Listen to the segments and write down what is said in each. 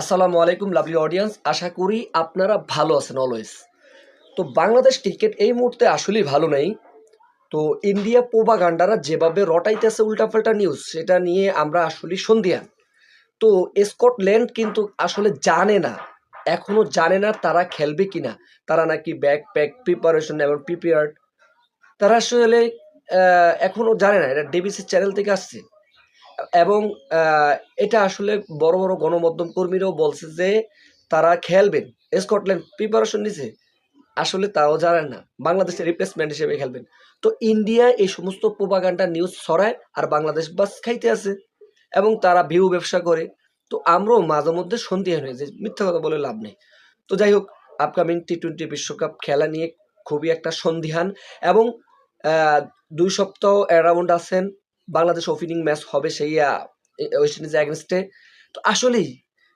আসসালামু আলাইকুম lovely audience আশা করি আপনারা ভালো আছেন অলওয়েজ তো বাংলাদেশ ক্রিকেট এই মুহূর্তে আসলেই ভালো নেই। তো ইন্ডিয়া পোবাগান্ডারা যেভাবে রটাইতেছে উল্টাপাল্টা নিউজ সেটা নিয়ে আমরা আসলে সন্ধিয়ান তো স্কটল্যান্ড কিন্তু আসলে জানে না এখনও জানে না তারা খেলবে কিনা। তারা নাকি ব্যাক প্যাক প্রিপারেশন এবং প্রিপেয়ার্ড তারা আসলে এখনও জানে না, এটা ডিবিসি চ্যানেল থেকে আসছে। এবং এটা আসলে বড় বড় গণমাধ্যম কর্মীরাও বলছে যে তারা খেলবেন। স্কটল্যান্ড প্রিপারেশন নিছে। আসলে তাও জানেন না। বাংলাদেশের রিপ্লেসমেন্ট হিসেবে খেলবেন। তো ইন্ডিয়া এই সমস্ত প্রোপাগান্ডা নিউজ ছড়ায় আর বাংলাদেশ বাস খাইতে আছে এবং তারা ভিউ ব্যবসা করে। তো আমরাও মাঝে মধ্যে সন্দেহ হয়ে যে মিথ্যা কথা বলে লাভ নেই। তো যাই হোক আপকামিং টি টোয়েন্টি বিশ্বকাপ খেলা নিয়ে খুবই একটা সন্দিহান এবং দুই সপ্তাহ অ্যারাউন্ড আছেন। বাংলাদেশ ওপেনিং ম্যাচ হবে সেই ওয়েস্ট ইন্ডিজ অ্যাগেনস্টে তো আসলেই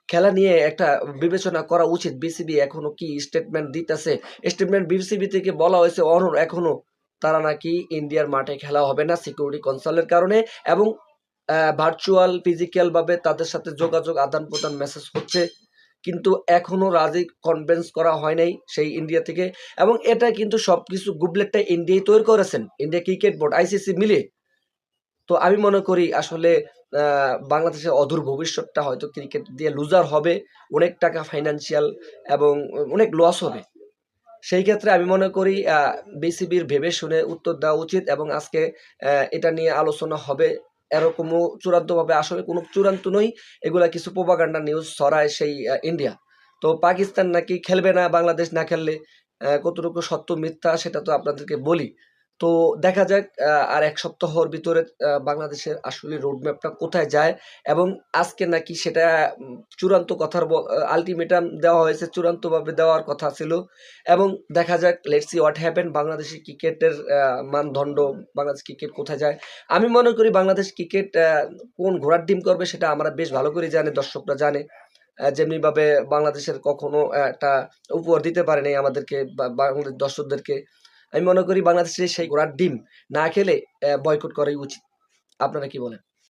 খেলা নিয়ে একটা বিবেচনা করা উচিত। বিসিবি এখনও কি স্টেটমেন্ট দিতেছে? স্টেটমেন্ট বিসিবি থেকে বলা হয়েছে অনর এখনও তারা নাকি ইন্ডিয়ার মাঠে খেলা হবে না সিকিউরিটি কনসার্নের কারণে এবং ভার্চুয়াল ফিজিক্যাল ভাবে তাদের সাথে যোগাযোগ, আদান প্রদান মেসেজ হচ্ছে। কিন্তু এখনও রাজি কনভেন্স করা হয় নাই সেই ইন্ডিয়া থেকে। এবং এটা কিন্তু সব সবকিছু গুবলেটটা ইন্ডিয়াই তৈরি করেছেন। ইন্ডিয়া ক্রিকেট বোর্ড আইসিসি মিলে তো আমি মনে করি আসলে বাংলাদেশের অদূর ভবিষ্যৎটা হয়তো ক্রিকেট দিয়ে লুজার হবে, অনেক টাকা ফাইনান্সিয়াল এবং অনেক লস হবে। সেই ক্ষেত্রে আমি মনে করি বিসিবির ভেবে শুনে উত্তর দেওয়া উচিত এবং আজকে এটা নিয়ে আলোচনা হবে এরকমও চূড়ান্তভাবে, আসলে কোনো চূড়ান্ত নই এগুলা কিছু প্রোপাগান্ডা নিউজ ছড়ায় সেই ইন্ডিয়া তো পাকিস্তান নাকি খেলবে না, বাংলাদেশ না খেললে কতটুকু সত্য মিথ্যা সেটা তো আপনাদেরকে বলি। তো দেখা যাক আর এক সপ্তাহর ভিতরে বাংলাদেশের আসলে রোডম্যাপটা কোথায় যায় এবং আজকে নাকি সেটা চূড়ান্ত কথার আলটিমেটাম দেওয়া হয়েছে, চূড়ান্তভাবে দেওয়ার কথা ছিল এবং দেখা যাক লেটস সি হোয়াট হ্যাপেন বাংলাদেশের ক্রিকেটের মানদণ্ড, বাংলাদেশ ক্রিকেট কোথায় যায়। আমি মনে করি বাংলাদেশ ক্রিকেট কোন ঘোড়ার ডিম করবে সেটা আমরা বেশ ভালো করে জানি, দর্শকরা জানে। যেমনিভাবে বাংলাদেশের কখনো একটা উপহার দিতে পারেনি আমাদেরকে বাংলাদেশ দর্শকদেরকে। আমি মনে করি বাংলাদেশের সেই ঘোড়ার ডিম না খেলে বয়কট করাই উচিত। আপনারা কি বলেন?